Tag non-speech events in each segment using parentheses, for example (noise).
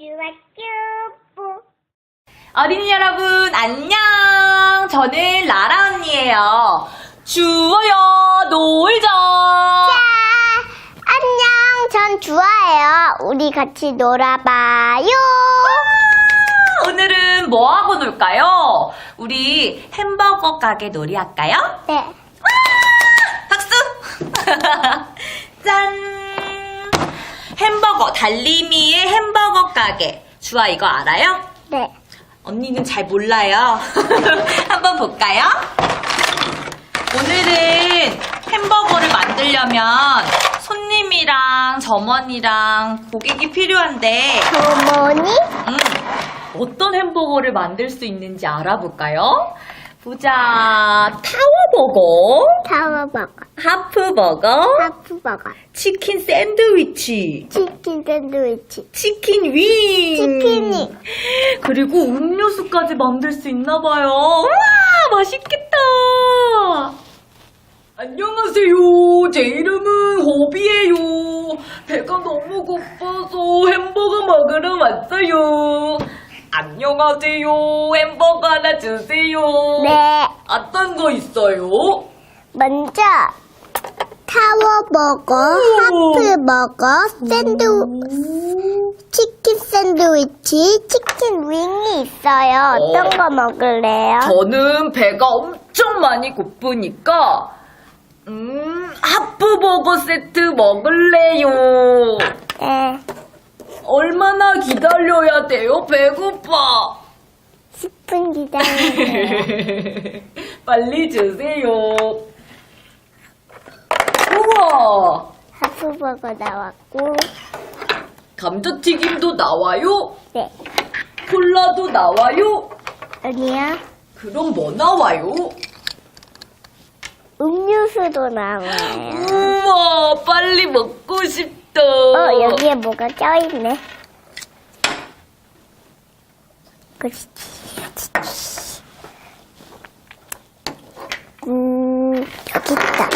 쭈쭈뿌 어린이 여러분, 안녕! 저는 라라 언니예요. 추워요, 놀자! 안녕, 전 주아예요. 우리 같이 놀아봐요. 오늘은 뭐하고 놀까요? 우리 햄버거 가게 놀이 할까요? 네. 박수! (laughs) 짠! 햄버거, 달림이의 햄버거 가게. 주아 이거 알아요? 네. 언니는 잘 몰라요. (laughs) 한번 볼까요? 오늘은 햄버거를 만들려면 손님이랑 점원이랑 고객이 필요한데, 어머니? 음, 어떤 햄버거를 만들 수 있는지 알아볼까요? 보자. 타워버거, 타워버거, 하프버거, 하프버거, 치킨 샌드위치, 치킨 샌드위치, 치킨 윙. 치킨이. 그리고 음료수까지 만들 수 있나 봐요. 우와, 맛있겠다. 안녕하세요. 제 이름은 호비예요. 배가 너무 고파서 햄버거 먹으러 왔어요. 안녕하세요. 햄버거 하나 주세요. 네. 어떤 거 있어요? 먼저, 타워버거, 하프버거, 샌드, 치킨 샌드위치, 치킨 윙이 있어요. 어떤 어. 거 먹을래요? 저는 배가 엄청 많이 고프니까 음 하프버거 세트 먹을래요. 네. 얼마나 기다려야 돼요? 배고파. 10분 기다려요. (laughs) 빨리 주세요. 우와, 하프버거 나왔고, 감자튀김도 나와요? 네. 콜라도 나와요? 아니야. 그럼 뭐 나와요? 음료수도 나와요. 우와, 빨리 먹고 싶다. 어, 여기에 뭐가 껴있네. 그렇지. 음, 여기 있다.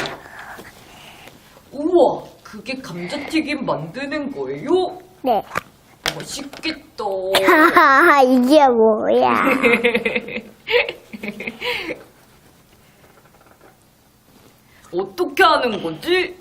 우와, 그게 감자튀김 만드는 거예요? 네. 맛있겠다. 하하하, 이게 뭐야. (laughs) 어떻게 하는 거지?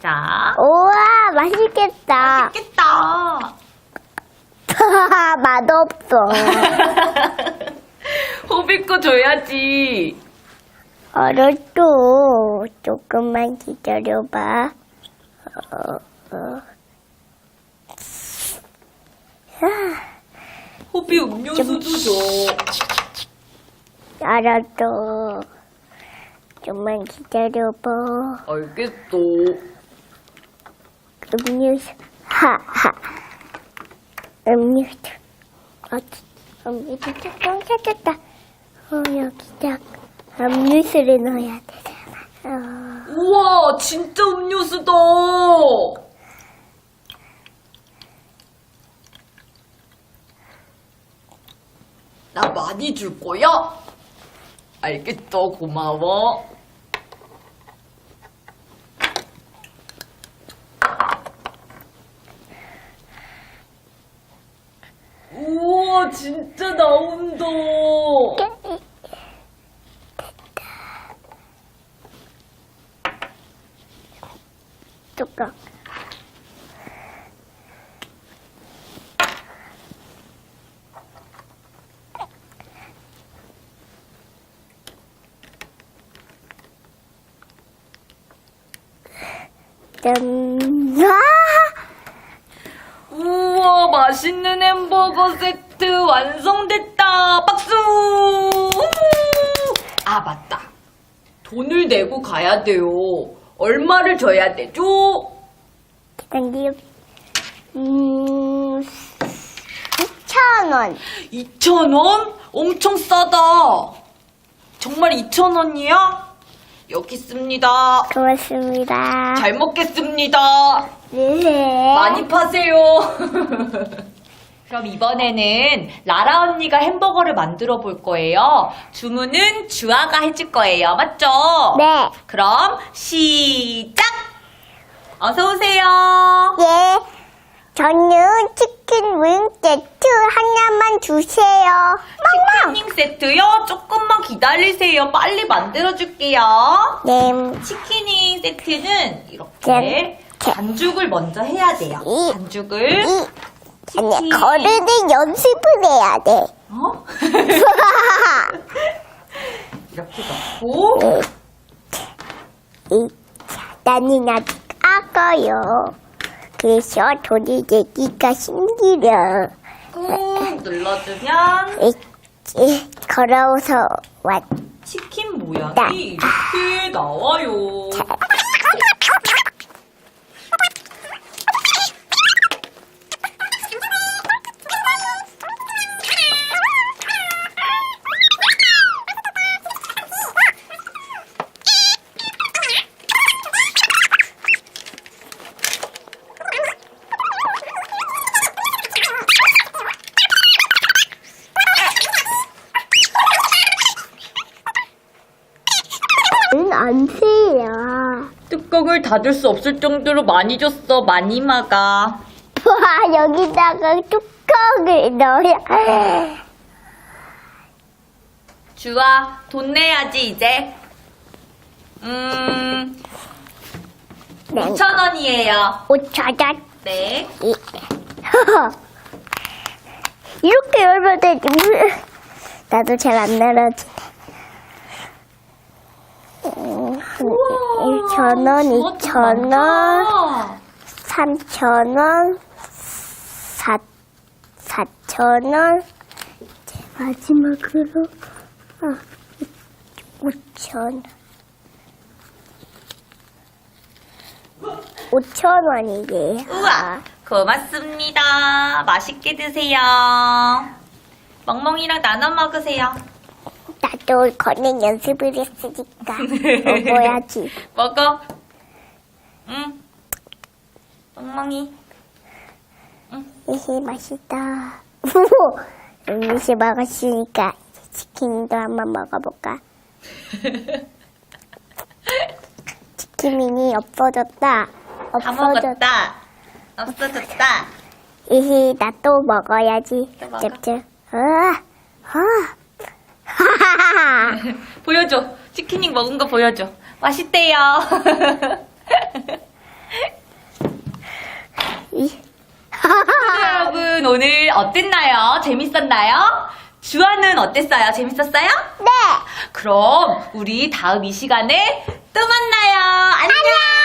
자, 우와, 맛있겠다. 맛있겠다. (laughs) 맛없어. (laughs) 호비 거 줘야지. 알았어. 조금만 기다려봐. 어, 어. 호비 음료수도 줘. 알았어. 좀만 기다려봐. 알겠어. 음료수. 하하. 음료수. 어디? 음료수 잠깐 찾았다. 어, 여기다. 음료수를 넣어야 되잖아. 어. 우와, 진짜 음료수다. 나 많이 줄 거야? 알겠어, 고마워. 우와, 진짜 나온다. 뚜껑. 짠. 와! 우와, 맛있는 햄버거 세트 완성됐다. 박수! 우! 아, 맞다. 돈을 내고 가야 돼요. 얼마를 줘야 되죠? 기다려. 음, 2천 2,000원. 2,000원? 엄청 싸다. 정말 2,000원이야? 여기 있습니다. 고맙습니다. 잘 먹겠습니다. 네. 많이 파세요. (laughs) 그럼 이번에는 라라 언니가 햄버거를 만들어 볼 거예요. 주문은 주아가 해줄 거예요. 맞죠? 네. 그럼 시작! 어서 오세요. 예. 저는 치킨 윙 세트 하나만 주세요. 멍멍. 치킨닝 세트요? 조금만 기다리세요. 빨리 만들어 줄게요. 네. 치킨닝 세트는 이렇게 네. 반죽을 먼저 해야 돼요. 이- 반죽을 이, 아니, 거르는 연습을 해야 돼. 어? 이렇게 넣고 이, 나는 아직 아까요. 그래서 돈이 내기가 힘들어. 꾹 눌러주면 이, 이, 걸어서 왔. 치킨 모양이 나. 이렇게 나와요. 안 돼요. 뚜껑을 닫을 수 없을 정도로 많이 줬어. 많이 막아. 와, 여기다가 뚜껑을 넣어야. 주아, 돈 내야지 이제. 음, 네. 5천 원이에요. 5천원. 네. 이. (laughs) 이렇게 열면 되지. (laughs) 나도 잘안 날아지네. 음, 1,000원, 2,000원, 3,000원, 4, 4,000원, 이제 마지막으로, 아, 5,000원. 5,000원이래요. 우와, 고맙습니다. 맛있게 드세요. 멍멍이랑 나눠 먹으세요. 나도 걷는 연습을 했으니까 먹어야지. (laughs) 먹어. 응. 멍멍이. 이히 맛있다. (laughs) 음식 먹었으니까 치킨도 한번 먹어볼까? (laughs) 치킨이 없어졌다. 다 없어졌다. 먹었다. 없어졌다. 이히 나 또 먹어야지. 또 먹어. 짭짭. 아, 아. 하하하. (laughs) 보여줘. 치킨닝 먹은 거 보여줘. 맛있대요. 이. (laughs) 여러분, 오늘 어땠나요? 재밌었나요? 주아는 어땠어요? 재밌었어요? 네. 그럼 우리 다음 이 시간에 또 만나요. 안녕!